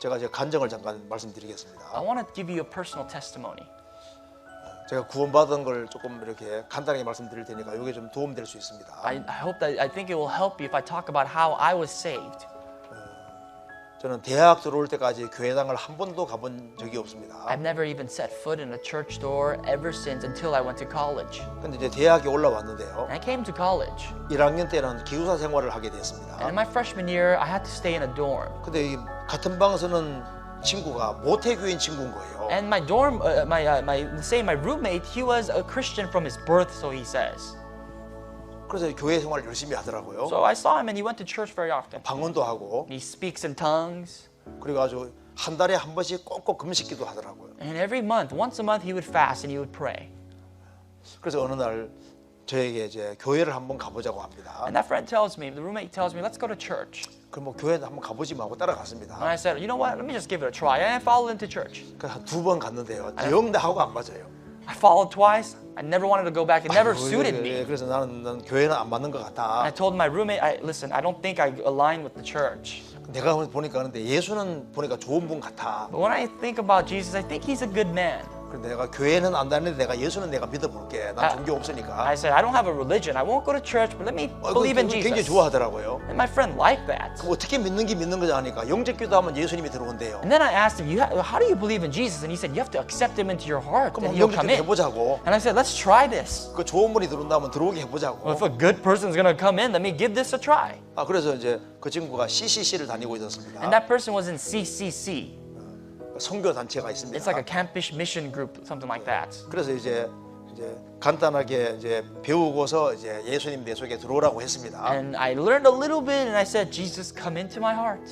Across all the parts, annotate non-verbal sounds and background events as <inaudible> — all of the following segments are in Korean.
제가 이제 간증을 잠깐 말씀드리겠습니다. I want to give you a personal testimony. 제가 구원받은 걸 조금 이렇게 간단하게 말씀드릴 테니까 이게 좀 도움 될 수 있습니다. I, I hope that I think it will help you if I talk about how I was saved. 저는 대학 들어올 때까지 교회당을 한 번도 가본 적이 없습니다. I've never even set foot in a church door ever since until I went to college. 근데 이제 대학에 올라왔는데요. And I came to college. 1학년 때는 기숙사 생활을 하게 And 됐습니다. in my freshman year, I had to stay in a dorm. 근데 이 같은 방에서는 친구가 모태교인 친구인 거예요. And my dorm, uh, my, uh, my, say my roommate, he was a Christian from his birth, so he says. 그래서 교회 생활 열심히 하더라고요. So I saw him and he went to church very often. 방언도 하고 He speaks in tongues. 그리고 아주 한 달에 한 번씩 꼭꼭 금식기도 하더라고요. And every month, once a month, he would fast and he would pray. 그래서 어느 날 저에게 이제 교회를 한번 가보자고 합니다. And that friend tells me, the roommate tells me, let's go to church. 그럼 뭐 교회 한번 가보지 하고 따라갔습니다. And I said, you know what? Let me just give it a try. And I followed him to church. 그두 번 갔는데요. 영 나하고 안 맞아요. I followed twice. I never wanted to go back. It never suited 예, me. 그래서 나는, 나는 교회는 안 맞는 것 And 같다. I told my roommate, I, listen, I don't think I align with the church. 내가 보니까 근데 예수는 보니까 좋은 분 같아. But when I think about Jesus, I think he's a good man. 그래서 내가 교회는 안 다니는데 내가 예수는 내가 믿어볼게. 난 아, 종교 없으니까. I said, I don't have a religion. I won't go to church, but let me 어, believe in 그- 굉장히 Jesus. 좋아하더라고요. And my friend liked that. 그럼 어떻게 믿는 게 믿는 거지 하니까 영적기도 하면 예수님이 들어온대요. And then I asked him, you ha- how do you believe in Jesus? And he said, you have to accept him into your heart, 그럼 and he'll come 영적기도 in. 해보자고. And I said, let's try this. 그 좋은 분이 들어온다면 들어오게 해보자고. If a good person's gonna come in, let me give this a try. 아 그래서 이제 그 친구가 CCC를 다니고 있었습니다. And that person was in CCC. 선교 단체가 있습니다. It's like a campus mission group, something like that. 그래서 이제 이제 간단하게 이제 배우고서 이제 예수님 내 속에 들어오라고 했습니다. And I learned a little bit, and I said, Jesus, come into my heart.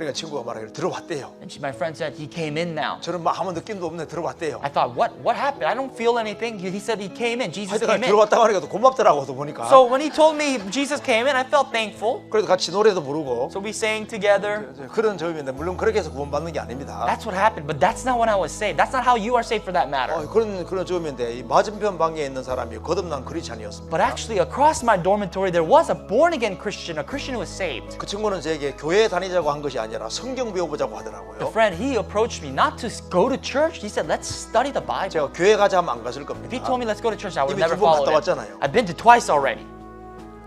그러니까 친구가 말하기를 들어왔대요. And she, my friend said, he came in now. 저는 막 아무 느낌도 없네 들어왔대요. I thought, what, what happened? I don't feel anything. He said he came in. Jesus 하여튼 came in. 들어왔다고 하니까 또 고맙더라고 또 보니까. So when he told me Jesus came in, I felt thankful. 그래도 같이 노래도 부르고 So we sang together. 이제 그런 점인데 물론 그렇게 해서 구원받는 게 아닙니다. That's what happened, but that's not when I was saved. That's not how you are saved for that matter. 어, 그런 그런 점인데 이 맞은편 방에 있는 사람이 거듭난 크리스찬이었습니다. But actually, across my dormitory, there was a born again Christian, a Christian who was saved. 그 친구는 저에게 교회 다니자고 한 것이 아니라 성경 배워보자고 The 하더라고요. friend, he approached me not to go to church. He said, let's study the Bible. 제가 교회 가자 하면 안 갔을 If 겁니다. he told me let's go to church, I would 이미 never 두번 follow 갔다 him. 왔잖아요. I've been to twice already.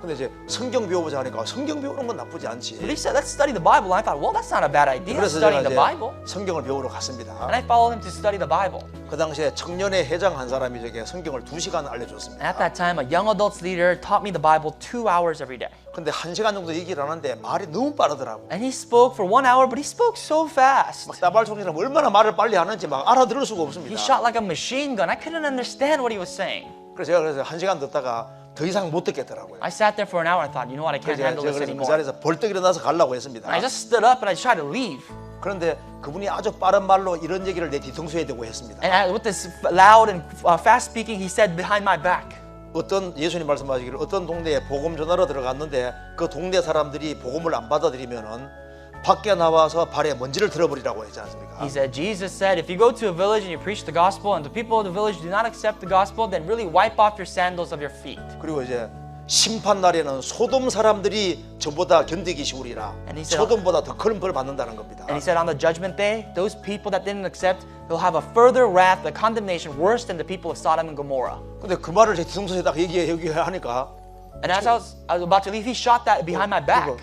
근데 이제 성경 배워보자 하니까 성경 배우는 건 나쁘지 않지. But he said, let's study the Bible. I thought, well, that's not a bad idea, 그래서 studying the Bible. 성경을 배우러 갔습니다. And I followed him to study the Bible. 그 당시에 청년회 회장 한 사람이 저에게 성경을 두 시간 And 알려줬습니다. at that time, a young adults leader taught me the Bible two hours every day. 근데 한 시간 정도 얘기를 하는데 말이 너무 빠르더라고. And he spoke for one hour, but he spoke so fast. 막 따발 소리처럼 얼마나 말을 빨리 하는지 막 알아들을 수가 He 없습니다. shot like a machine gun. I couldn't understand what he was saying. 그래서 제가 그래서 한 시간 듣다가 더 이상 못 듣겠더라고요. I sat there for an hour and thought, you know what, I can't 그래서 제가, handle 제가 this 그래서 그 anymore. 자리에서 벌떡 일어나서 가려고 했습니다. And I just stood up and I tried to leave. 그런데 그분이 아주 빠른 말로 이런 얘기를 내 뒤통수에 대고 했습니다. And I, with this loud and uh, fast speaking, he said behind my back, 어떤 예수님 말씀하시기를 어떤 동네에 복음 전하러 들어갔는데 그 동네 사람들이 복음을 안 받아들이면은 밖에 나와서 발에 먼지를 들어버리라고 했지 않습니까? he said, Jesus said, if you go to a village and you preach the gospel and the people of the village do not accept the gospel, then really wipe off your sandals of your feet. 그리고 이제 심판 날에는 소돔 사람들이 저보다 견디기 쉬우리라. And he said- 소돔보다 더 큰 벌 받는다는 겁니다. And he said, on the judgment day, those people that didn't accept, they'll have a further wrath, a condemnation worse than the people of Sodom and Gomorrah. 근데 그 말을 제 뒤통수에다 얘기해 얘기하니까 And as I was, I was about to leave, he shot that behind my back.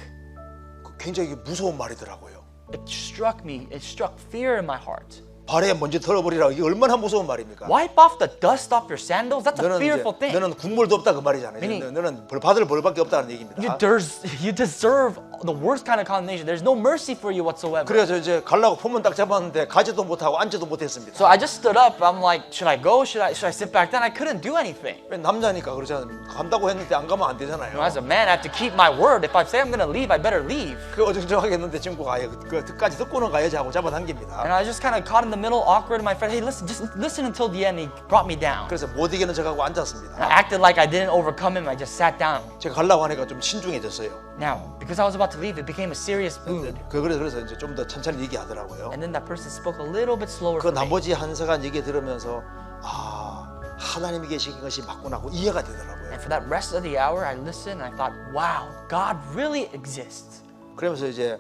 그거 그 굉장히 무서운 말이더라고요. It struck me, it struck fear in my heart. 발에 먼지 털어버리라 이게 얼마나 무서운 말입니까? Wipe off the dust off your sandals? That's a fearful thing. 너는 국물도 없다 그 말이잖아요. Meaning- 너는 벌 받을 벌밖에 없다는 얘기입니다. You, des- you deserve the worst kind of condemnation. There's no mercy for you whatsoever. 그래서 이제 가려고 포문 딱 잡았는데 가지도 못하고 앉지도 못했습니다. So I just stood up. I'm like, should I go? Should I should I sit back? Then I couldn't do anything. 왜 남자니까 그렇잖아요. 간다고 했는데 안 가면 안 되잖아요. As a man, I have to keep my word. If I say I'm gonna leave, I better leave. 그 어정쩡하게 했는데 친구가 아예 그 끝까지 듣고는 가야지 하고 잡아당깁니다. And I just kind of caught in the middle, awkward. And my friend, hey, listen, just listen until the end. He brought me down. 그래서 못 이기는 척하고 I 앉았습니다. acted like I didn't overcome him. I just sat down. 제가 가려고 하니까 좀 신중해졌어요. Now, because I was about to leave, it became a serious mood. 그 그래서 그래서 이제 좀 더 천천히 얘기하더라고요. And then that person spoke a little bit slower 그 for me. 나머지 한 시간 얘기 들으면서 아 하나님이 계신 것이 맞구나 하고 이해가 되더라고요. And for that rest of the hour, I listened and I thought, wow, God really exists. 그러면서 이제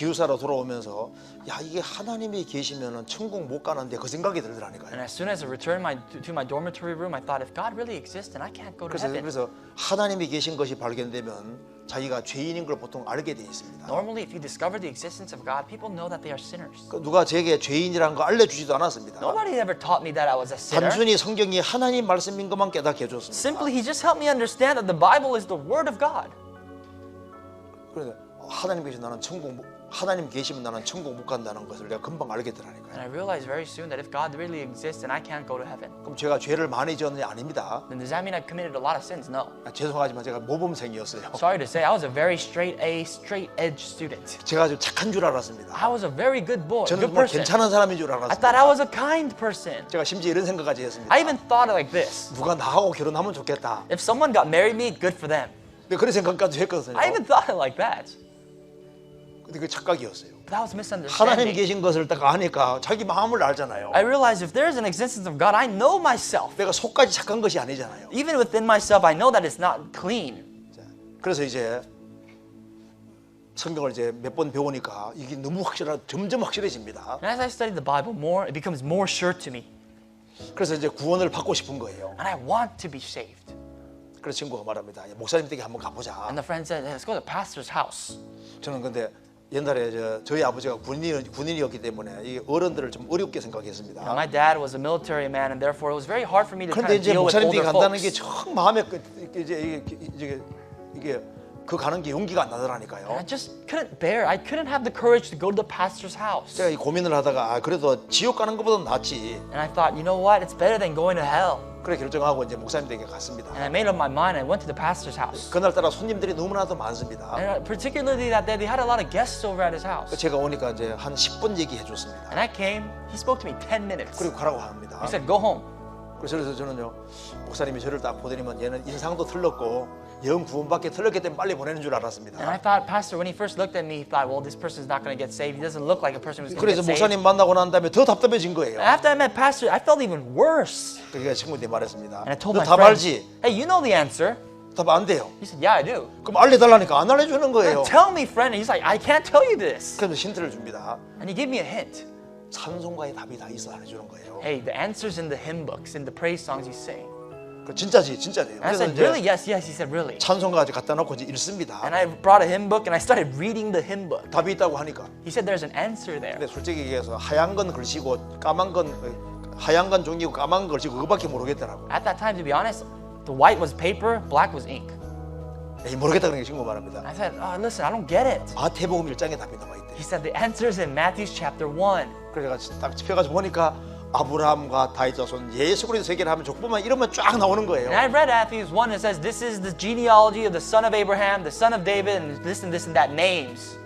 기숙사로 돌아오면서 야 이게 하나님이 계시면은 천국 못 가는데 그 생각이 And 들더라니까요. as soon as I returned my, to, my dormitory room, I thought, if God really exists, then I can't go to 그래서 heaven. 그래서 하나님이 계신 것이 발견되면 자기가 죄인인 걸 보통 알게 돼 있습니다. Normally, if you discover the existence of God, people know that they are sinners. 그 누가 제게 죄인이라는 거 알려주지도 않았습니다. Nobody ever taught me that I was a sinner. 단순히 성경이 하나님 말씀인 것만 깨닫게 해줬습니다. Simply, He just helped me understand that the Bible is the Word of God. 그래서 하나님 계신 나는 천국 못- 하나님 계시면 나는 천국 못 간다는 것을 내가 금방 알게 되라니까요. And I realized very soon that if God really exists, then I can't go to heaven. 그럼 제가 죄를 많이 지었느냐 아닙니다. Then does that mean I've committed a lot of sins? No. 아, 죄송하지만 제가 모범생이었어요. Sorry to say, I was a very straight A, straight edge student. 제가 좀 착한 줄 알았습니다. I was a very good boy, 저는 good 뭐 person. 괜찮은 사람인 줄 I thought I 알았습니다. was a kind person. 제가 심지어 이런 생각까지 했습니다. I even thought like this. 누가 나하고 결혼하면 좋겠다. If someone got married me, good for them. 근데 그런 생각까지 했거든요. I even thought it like that. 근데 그 착각이었어요. That was 하나님 misunderstanding. 계신 것을 딱 아니까 자기 마음을 알잖아요. I realized if there is an existence of God, I know myself. 내가 속까지 착한 것이 아니잖아요. Even within myself, I know that it's not clean. 자, 그래서 이제 성경을 이제 몇 번 배우니까 이게 너무 확실하 점점 확실해집니다. And as I study the Bible more, it becomes more sure to me. 그래서 이제 구원을 받고 싶은 거예요. And I want to be saved. 그래서 친구가 말합니다. 목사님 댁에 한번 가보자. And the friend said, let's go to the pastor's house. 저는 근데 옛날에 저, 저희 아버지가 군인, 군인이었기 때문에 이 어른들을 좀 어렵게 생각했습니다. My dad was a military man, and therefore it was very hard for me to kind 그런데 of 이제 deal with 목사님 댁에 older 간다는 게 folks. 정 마음에 그- 이제 이게, 이게 이게 그 가는 게 용기가 안 나더라니까요. I just couldn't bear. I couldn't have the courage to go to the pastor's house. 제가 이 고민을 하다가 아, 그래도 지옥 가는 것보다 낫지. And I thought, you know what? It's better than going to hell. 그래 결정하고 이제 목사님 댁에 갔습니다. And I made up my mind. I went to the pastor's house. 그날따라 손님들이 너무나도 많습니다. And uh, particularly that day, they had a lot of guests over at his house. 제가 오니까 이제 한 10분 얘기해 줬습니다. And I came. He spoke to me 10 minutes. 그리고 가라고 합니다. He said, go home. 그래서 저는요 목사님이 저를 딱 보더니만 얘는 인상도 틀렸고 영 구원받게 틀렸기 때문에 빨리 보내는 줄 And I 알았습니다. thought, Pastor, when he first looked at me, he thought, well, this person's not going to get saved. He doesn't look like a person who's going to 그래서 get saved. 목사님 만나고 난 다음에 더 답답해진 거예요. After I met Pastor, I felt even worse. 그러니까 친구한테 말했습니다. And I told 너 my 답 friend, 알지? hey, you know the answer. 답 안 돼요. He said, yeah, I do. 그럼 알려달라니까 안 알려주는 거예요. Tell me, friend. And he's like, I can't tell you this. 그래서 힌트를 줍니다. And he gave me a hint. 찬송가의 답이 다 있어 안 해주는 거예요. Hey, the answer's in the hymn books, in the praise songs you sing. 그 진짜지, 진짜지. And I said, really? Yes, yes. He said, really. 찬송가 이제 갖다 놓고 이제 읽습니다. And I brought a hymn book and I started reading the hymn book. 답이 있다고 하니까. He said, there's an answer there. 근데 솔직히 얘기해서 하얀 건 글씨고 까만 건 어, 하얀 건 종이고 까만 건 글씨고 그거밖에 모르겠더라고. At that time, to be honest, the white was paper, black was ink. 에이, 모르겠다 그런 게 친구 말합니다. I said, oh, listen, I don't get it. 마태복음 1장에 답이 나와 있대. He said, the answer's in Matthew chapter 1. 제가 딱 짚어가지고 보니까 아브라함과 다윗 자손 예수 그리스도 세계를 하면 족보만 이러면 쫙 나오는 거예요. And I read Matthew 1, it says, this is the genealogy of the son of Abraham, the son of David, and this and this and that names.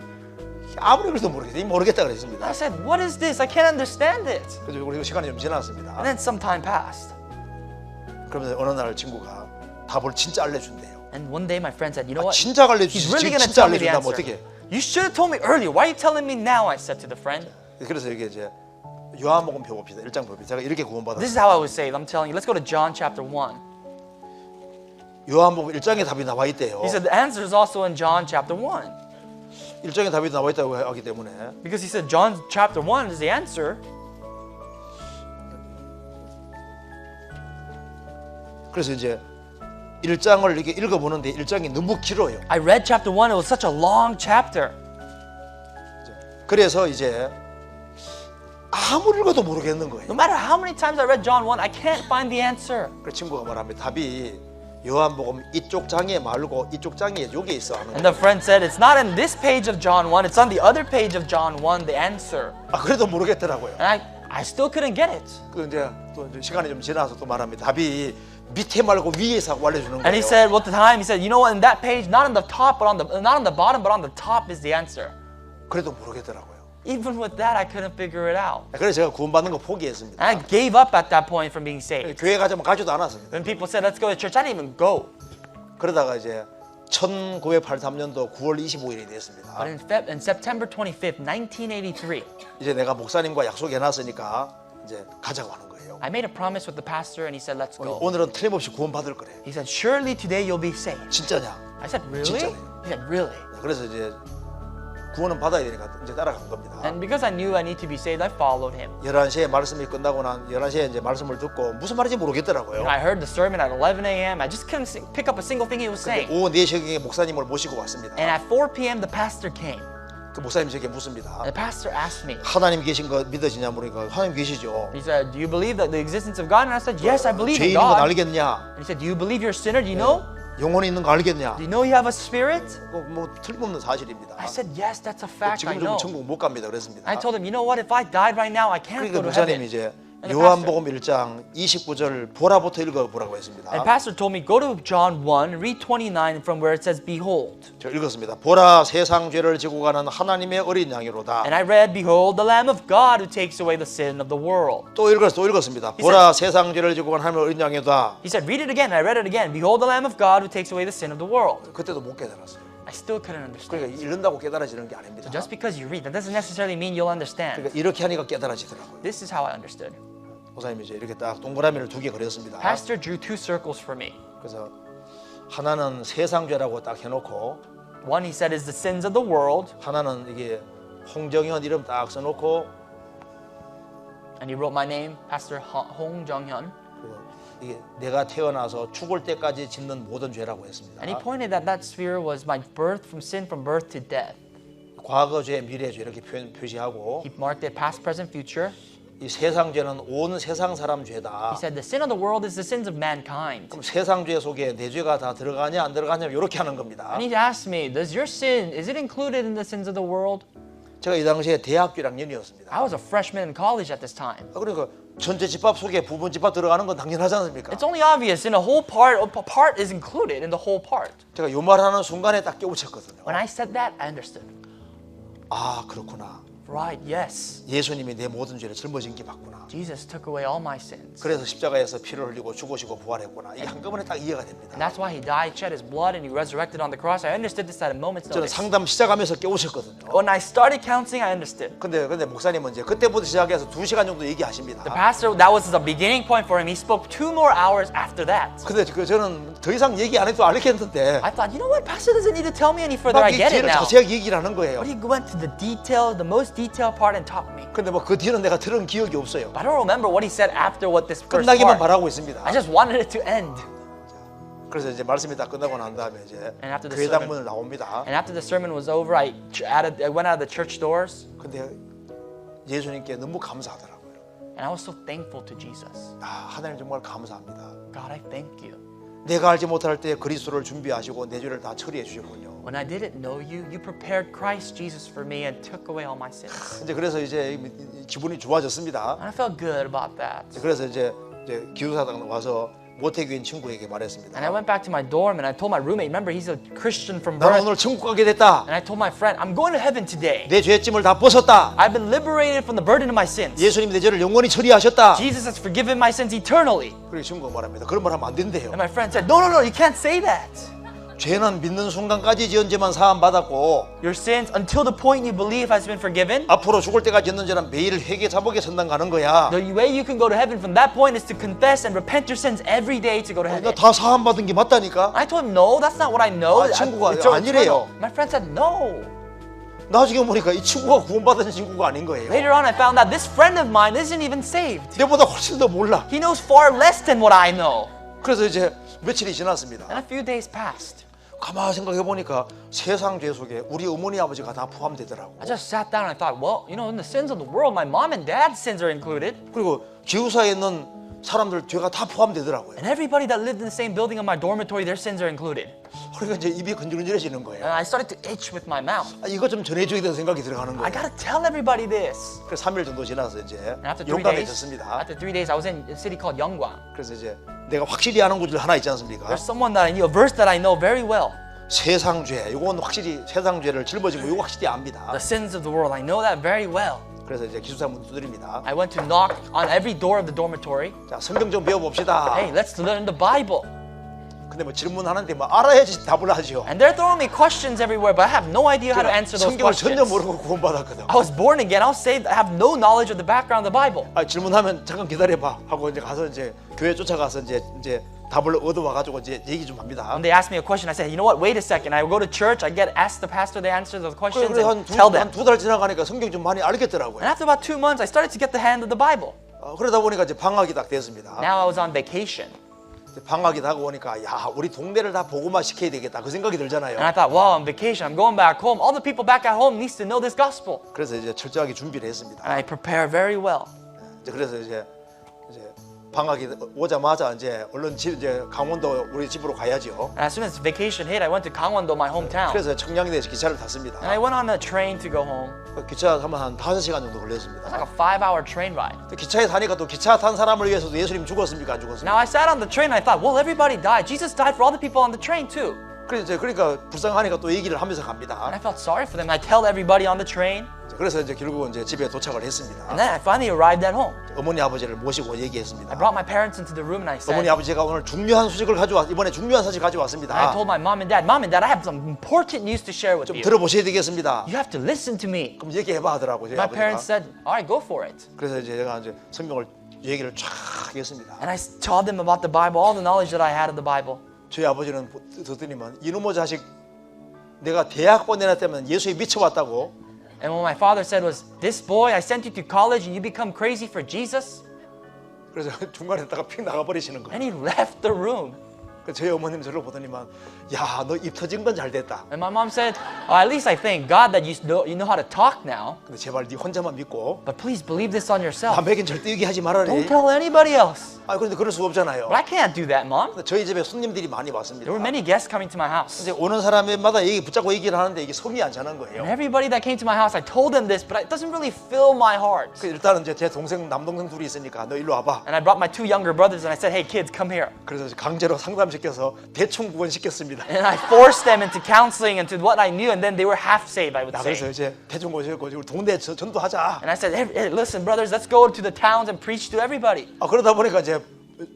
아무리 그래도 모르겠어요. 모르겠다 그랬습니다. I said, what is this? I can't understand it. 그래서 우리 시간이 좀 지났습니다. And then some time passed. 그러면서 어느 날 친구가 답을 진짜 알려준대요. And one day my friend said, you know 아, what? 진짜 He's 알려주지. really 지금 going to 진짜 tell me the 알려준다면 answer. 어떻게? You should have told me earlier. Why are you telling me now? I said to the friend. 그래서 이게 이제 요한복음 펴봅시다. 1장 봅시다. 제가 이렇게 구원받았어요. This is how I was saved. I'm telling you. Let's go to John chapter 1. 요한복음 1장에 답이 나와 있대요. He said the answer is also in John chapter 1. 1장에 답이 나와 있다고 하기 때문에 Because he said John chapter 1 is the answer. 그래서 이제 1장을 이렇게 읽어 보는데 1장이 너무 길어요. I read chapter 1. It was such a long chapter. 그래서 이제 아무리 읽어도 모르겠는 거예요. No matter how many times I read John 1, I can't find the answer. 그 친구가 말합니다. 답이 요한복음 이쪽 장에 말고 이쪽 장에 여기 있어 하는 And 거예요. the friend said, It's not in this page of John 1, it's on the other page of John 1, the answer. 아 그래도 모르겠더라고요. And I, I still couldn't get it. 그 이제 또 이제 시간이 좀 지나서 또 말합니다. 답이 밑에 말고 위에서 알려주는 And he 거예요. said, well, at the time, he said, you know what, in that page, not on the top, but on the, not on the bottom, but on the top is the answer. 그래도 모르겠더라고요. Even with that, I couldn't figure it out. 그래서 제가 구원받는 거 포기했습니다. I gave up at that point from being saved. 교회 가자면 가지도 않았습니다. When people said, let's go to church, I didn't even go. 그러다가 이제 1983년도 9월 25일이 됐습니다. But in, Feb- in September 25th, 1983, 이제 내가 목사님과 약속해 놨으니까 이제 가자고 하는 거예요. I made a promise with the pastor and he said, let's go. 오늘은 틀림없이 구원받을 거래. He said, surely today you'll be saved. 진짜냐? I said, really? 진짜네요. He said, really? 그래서 이제 구원은 받아야 되니까 이제 따라간 겁니다. And because I knew I need to be saved, I followed him. 11시에 말씀이 끝나고 난 11시에 이제 말씀을 듣고 무슨 말인지 모르겠더라고요. And I heard the sermon at 11 a.m. I just couldn't pick up a single thing he was saying. 오후 4시경에 목사님을 모시고 왔습니다. And at 4 p.m., the pastor came. 그 목사님 저에게 묻습니다. The pastor asked me, 하나님 계신 거 믿어지냐 물으니까 하나님 계시죠. he said, Do you believe that the existence of God? And I said, Yes, I believe in 죄인인 건 God. 알겠냐? And he said, Do you believe you're a sinner? Do you know? 영혼이 있는 거 알겠냐? Do you know you have a spirit? 뭐, 뭐 틀림없는 사실입니다. I said, Yes, that's a fact. I 지금 know. 좀 천국 못 갑니다. 그랬습니다. I told him, You know what? If I died right now, I can't 그러니까 go to 목사님이 heaven. 이제 And the 요한복음 1장 29절 보라부터 읽어보라고 했습니다. And pastor told me, Go to John 1, read 29 from where it says, Behold. 저 읽었습니다. 보라 세상 죄를 지고 가는 하나님의 어린 양이로다. And I read, Behold, the Lamb of God who takes away the sin of the world. 또 읽었 또 읽었습니다. 보라 세상 죄를 지고 가는 하나님의 어린 양이다. He said, Read it again. I read it again. Behold, the Lamb of God who takes away the sin of the world. 그때도 못 깨달았어요. I still couldn't understand. 그러니까 읽는다고 깨달아지는 게 아닙니다. Just because you read, that doesn't necessarily mean you'll understand. 그러니까 이렇게 하니까 깨달아지더라고요. This is how I understood. 목사님이 이제 이렇게 딱 동그라미를 두 개 그렸습니다. Pastor drew two circles for me. 그래서 하나는 세상 죄라고 딱 해놓고 One, he said, is the sins of the world. 하나는 이게 홍정현 이름 딱 써놓고 And he wrote my name, Pastor Ho- Hong Jong-hyun. 이게 내가 태어나서 죽을 때까지 짓는 모든 죄라고 했습니다. And he pointed that that sphere was my birth from sin from birth to death. 과거 죄, 미래 죄 이렇게 표현, 표시하고 He marked it past, present, future. 이 세상 죄는 온 세상 사람 죄다. He said the sin of the world is the sins of mankind. 그럼 세상 죄 속에 내 죄가 다 들어가냐 안 들어가냐 이렇게 하는 겁니다. And he asked me, does your sin, is it included in the sins of the world? 제가 이 당시에 대학교 1학년이었습니다. I was a freshman in college at this time. 그러니까 전체 집합 속에 부분 집합 들어가는 건 당연하지 않습니까? It's only obvious in a whole part, a part is included in the whole part. 제가 요 말하는 순간에 딱 깨우쳤거든요. When I said that, I understood. 아 그렇구나. Right, yes. 예수님이 내 모든 죄를 짊어진 게 맞구나. Jesus took away all my sins. 그래서 십자가에서 피를 흘리고 죽으시고 부활했구나. 이게 한꺼번에 딱 이해가 And 됩니다. that's why he died, shed his blood, and he resurrected on the cross. I understood this at a moment's 저는 notice. 상담 시작하면서 깨우쳤거든요. When I started counseling, I understood. 근데 근데 목사님은 이제 그때부터 시작해서 두 시간 정도 The 얘기하십니다. pastor, that was the beginning point for him. He spoke two more hours after that. 근데 그 저는 더 이상 얘기 안 해도 알겠는데 I thought, you know what? Pastor doesn't need to tell me any further. I get it now. 자세하게 얘기를 하는 거예요. But he went to the detail, the most detailed part, and taught me. 근데 뭐 그 뒤는 내가 들은 기억이 없어요. But I don't remember what he said after what this first 끝나기만 part. 바라고 있습니다. I just wanted it to end. 그래서 이제 말씀이 다 끝나고 난 다음에 이제 And after the 교회 sermon- 당문을 나옵니다. And after the sermon was over, I, ch- added, I went out of the church doors, 근데 예수님께 너무 감사하더라고요. and I was so thankful to Jesus. 아, 하나님 정말 감사합니다. God, I thank you. 내가 알지 못할 때 그리스도를 준비하시고 내 죄를 다 처리해 주셨군요. When I didn't know you, you prepared Christ Jesus for me and took away all my sins. <laughs> 이제 그래서 이제 이- 이- 기분이 좋아졌습니다. And I felt good about that. 그래서 이제 이제 기숙사당 와서 모태교인 친구에게 말했습니다. And I went back to my dorm and I told my roommate, remember he's a Christian from 나는 birth. 오늘 천국 가게 됐다. And I told my friend, I'm going to heaven today. 내 죄짐을 다 벗었다. I've been liberated from the burden of my sins. 예수님 내 죄를 영원히 처리하셨다. Jesus has forgiven my sins eternally. 그리고 친구가 말합니다. 그런 말 하면 안 된대요. And my friend said, No, no, no, you can't say that. 죄는 믿는 순간까지 지은 죄만 사함 받았고 Your sins, until the point you believe has been forgiven, 앞으로 죽을 때까지 짓는 죄는 매일 회개 자복에 선당 가는 거야. the way you can go to heaven from that point is to confess and repent your sins every day to go to heaven. 나 다 사함 받은 게 맞다니까. I told him, No, that's not what I know. 아, 친구가 It's 아니래요. eternal." My friend said, No. 나중에 보니까 이 친구가 구원받은 친구가 아닌 거예요. Later on, I found out this friend of mine isn't even saved. 내보다 훨씬 더 몰라. He knows far less than what I know. 그래서 이제 며칠이 지났습니다. And a few days passed. 가만 생각해 보니까 세상 죄 속에 우리 어머니 아버지가 다 포함되더라고. I just sat down and I thought, well, you know, in the sins of the world, my mom and dad's sins are included. 그리고 기숙사에 있는 사람들 죄가 다 포함되더라고요. And everybody that lived in the same building of my dormitory, their sins are included. 그러니까 이제 입이 근질근질해지는 거예요. And I started to itch with my mouth. 아, 이거 좀 전해줘야 되는 생각이 들어가는 I 거예요. gotta tell everybody this. 그래서 3일 정도 지나서 이제 And after three days, 졌습니다. after three days, I was in a city called Yeonggwang. 그래서 이제 내가 확실히 아는 구절 하나 있지 않습니까? There's someone that I knew, a verse that I know very well. 세상 죄. 이건 확실히 세상 죄를 짊어지고 이거 확실히 압니다. The sins of the world, I know that very well. 그래서 이제 기숙사 문 두드립니다. I went to knock on every door of the dormitory. 자, 성경 좀 배워봅시다. Hey, let's learn the Bible. 근데 뭐 질문하는데 뭐 알아야지 답을 하죠. And they're throwing me questions everywhere, but I have no idea how to answer those 성경을 전혀 questions. 모르고 구원받았거든. I was born again. I was saved. I have no knowledge of the background of the Bible. 아, 질문하면 잠깐 기다려봐 하고 이제 가서 이제 교회 쫓아가서 이제 이제 답을 얻어와 가지고 이제 얘기 좀 합니다. When they ask me a question, I say, you know what? Wait a second. I go to church. I get asked the pastor the answer the questions 그래서 and tell them. 한두달 지나가니까 성경 좀 많이 And 알겠더라고요. after about two months, I started to get the hand of the Bible. 어, 그러다 보니까 이제 방학이 딱 됐습니다. Now I was on vacation, 방학이 다가오니까 야 우리 동네를 다 보고만 시켜야 되겠다 그 생각이 들잖아요. and I thought, wow, on vacation, I'm going back home. All the people back at home needs to know this gospel. 그래서 이제 철저하게 준비를 했습니다. And I prepare very well. 이제 그래서 이제 방학이 오자마자 이제 얼른 집 이제 강원도 우리 집으로 가야죠. And as soon as vacation hit, I went to Gangwon-do, my hometown. 그래서 청량리에서 기차를 And 탔습니다. I went on a train to go home. 그 기차 타면 한 다섯 시간 정도 It's like 걸렸습니다. a five-hour train ride. 또 기차에 타니까 또 기차 탄 사람을 위해서도 예수님 죽었습니까 안 죽었습니까? Now I sat on the train and I thought, well, everybody died. Jesus died for all the people on the train too. 그래서 이제 그러니까 불쌍하니까 또 얘기를 하면서 And 갑니다. I felt sorry for them. I tell everybody on the train. 그래서 이제 결국은 이제 집에 도착을 했습니다. And then I finally arrived at home. 어머니 아버지를 모시고 I 얘기했습니다. brought my parents into the room and I said, 어머니 아버지가 오늘 중요한 소식을 가져왔 이번에 중요한 소식 and I 가져왔습니다. told my mom and dad, Mom and Dad, I have some important news to share with 좀 you. 들어보셔야 되겠습니다. You have to listen to me. 그럼 얘기해봐 하더라고요. My 아버지가. parents said, all right, go for it. 그래서 이제 제가 이제 성경을 얘기를 쫙 했습니다. And I told them about the Bible, all the knowledge that I had of the Bible. 저희 아버지는 듣더니만 이놈의 자식 내가 대학 보내놨다면 예수에 미쳐왔다고 And what my father said was, this boy, I sent you to college and you become crazy for Jesus? 그래서 중간에다가 픽 나가버리시는 거예요. And he left the room. 저희 어머님 저를 보더니만 야 너 입 터진 건 잘 됐다. And my mom said, oh, at least I thank God that you know, you know how to talk now. 근데 제발 네 혼자만 믿고 But please believe this on yourself. 남에겐 절대 얘기하지 말아래. Don't tell anybody else. 아 그런데 그럴 수가 없잖아요. But I can't do that, mom. 저희 집에 손님들이 많이 왔습니다. There were many guests coming to my house. 이제 오는 사람마다 얘기 붙잡고 얘기를 하는데 이게 성이 안 And 거예요. everybody that came to my house, I told them this, but it doesn't really fill my heart. 그 일단은 이제 제 동생 남동생 둘이 있으니까 너 일로 와봐. And I brought my two younger brothers and I said, hey kids, come here. 그래서 강제로 상담 시켜서 대충 구원시켰습니다. And I forced them into counseling and to what I knew, and then they were half saved, I would 나 그래서 say. 이제 대충 구원시켰고 우리 동네 저- 전도하자. And I said, hey, hey, listen, brothers, let's go to the towns and preach to everybody. 아 그러다 보니까 이제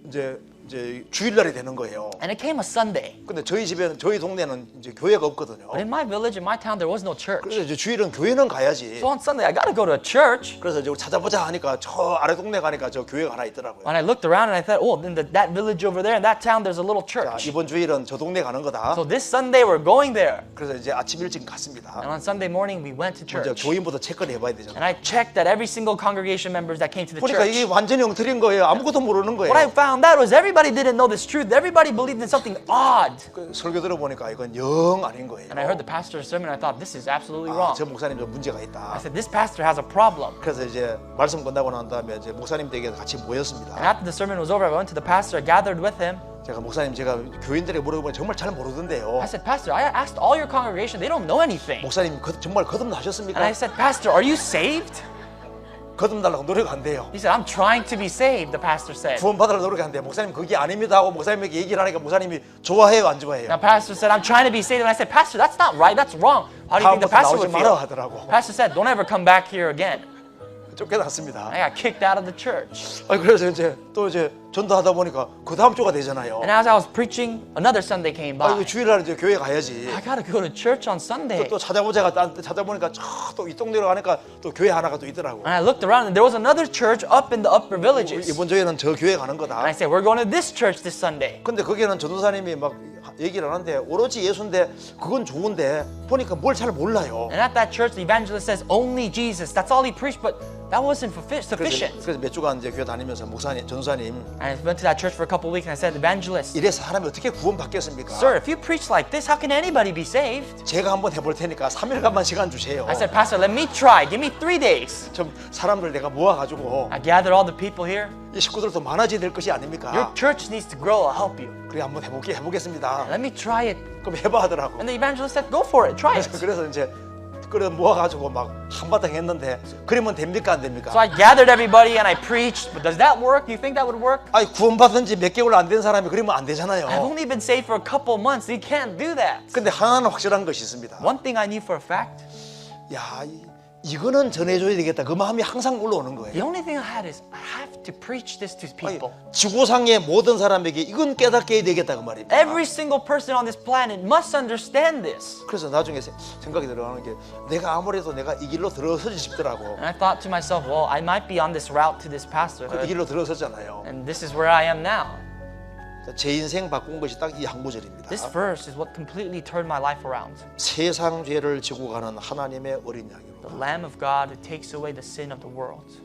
이제 이제 주일날이 되는 거예요. And it came a Sunday. 근데 저희 집에는 저희 동네는 이제 교회가 없거든요. But in my village, in my town, there was no church. 그래서 이제 주일은 교회는 가야지. So on Sunday, I got to go to a church. 그래서 이제 찾아보자 하니까 저 아래 동네 가니까 저 교회가 하나 있더라고요. And I looked around and I thought, oh, in the, that village over there, in that town, there's a little 자, church. 이번 주일은 저 동네 가는 거다. So this Sunday, we're going there. 그래서 이제 아침 일찍 갔습니다. And on Sunday morning, we went to 먼저 church. 교인부터 체크를 해봐야 되잖아요. And I checked that every single congregation members that came to the 보니까 이게 church. 완전히 엉터리인 거예요. 아무것도 모르는 거예요. What I found out was everybody didn't know this truth. Everybody believed in something odd. 그 설교 들어보니까 이건 영 아닌 거예요. And I heard the pastor's sermon. I thought this is absolutely 아, wrong. 저 목사님 좀 문제가 I 있다. said this pastor has a problem. 그래서 이제 말씀 끝나고 난 다음에 이제 목사님 댁에 같이 And 모였습니다. after the sermon was over, I went to the pastor. I gathered with him. 제가 목사님 제가 교인들에게 물어보면 정말 잘 모르던데요. I said, Pastor, I asked all your congregation. They don't know anything. 목사님 거- 정말 And I 거듭나셨습니까? said, Pastor, are you saved? 거듭나려고 노력 안 돼요. He said, I'm trying to be saved. The pastor said. 구원 받으려 노력하는데 목사님 그게 아닙니다 하고 목사님에게 얘기를 하니까 목사님이 좋아해요 안 좋아해요? Now, pastor said, I'm trying to be saved. And I said, Pastor, that's not right. That's wrong. How do you think the pastor would feel? 하더라고. Pastor said, Don't ever come back here again. 쫓겨났습니다. I got kicked out of the church. 아 그래서 이제 또 이제 전도하다 보니까 그 다음 주가 되잖아요. And as I was preaching, another Sunday came 아 by. 이거 주일날 이제 교회 가야지. I gotta go to church on Sunday. 또 찾아보자가 딴- 찾아보니까 또 이 동네로 가니까 또 교회 하나가 또 있더라고. And I looked around and there was another church up in the upper villages. 이번 주에는 저 교회 가는 And 거다. I said, We're going to this church this Sunday. 근데 거기는 전도사님이 막 얘기를 하는데 오로지 예수인데 그건 좋은데 보니까 뭘 잘 몰라요. And at that church, the evangelist says, Only Jesus. That's all he preached, but that wasn't sufficient. 그래서 몇 주간 이제 교회 다니면서 목사님, And I went to that church for a couple of weeks and I said, Evangelist, 이래서 사람이 어떻게 구원 받겠습니까? sir, if you preach like this, how can anybody be saved? 제가 한번 해볼 테니까 3일간만 시간 주세요. I said, Pastor, let me try. Give me three days. 좀 사람들 내가 모아가지고 I gathered all the people here. 이 식구들도 많아져야 될 것이 Your 아닙니까? church needs to grow. I'll help you. 그래 한번 해볼게 해보겠습니다. Let me try it. 그럼 해봐 하더라고. And the evangelist said, Go for it. Try it. 그래서 이제 그래 모아가지고 막 한바탕 했는데 그러면 됩니까 안 됩니까? So I gathered everybody and I preached. But does that work? Do you think that would work? 아니 구원 받은 지 몇 개월 안 된 사람이 그러면 안 I've 되잖아요. only been saved for a couple months. You can't do that. 근데 하나는 확실한 것이 있습니다. One thing I knew for a fact 야 이, 이거는 전해줘야 되겠다. 그 마음이 항상 올라오는 거예요. The only thing I had is I have to preach this to 아니, people. 지구상의 모든 사람에게 이건 깨닫게 해야 되겠다 그 말입니다. Every single person on this planet must understand this. 그래서 나중에 세- 생각이 들어가는 게 내가 아무래도 내가 이 길로 들어서지 싶더라고. And I thought to myself, well, I might be on this route to this 이 pastorhood, 길로 들어섰잖아요. and this is where I am now. 제 인생 바꾼 것이 딱 이 한 구절입니다. This verse is what completely turned my life around. 세상 죄를 지고 가는 하나님의 어린 양이요 the Lamb of God who takes away the sin of the world.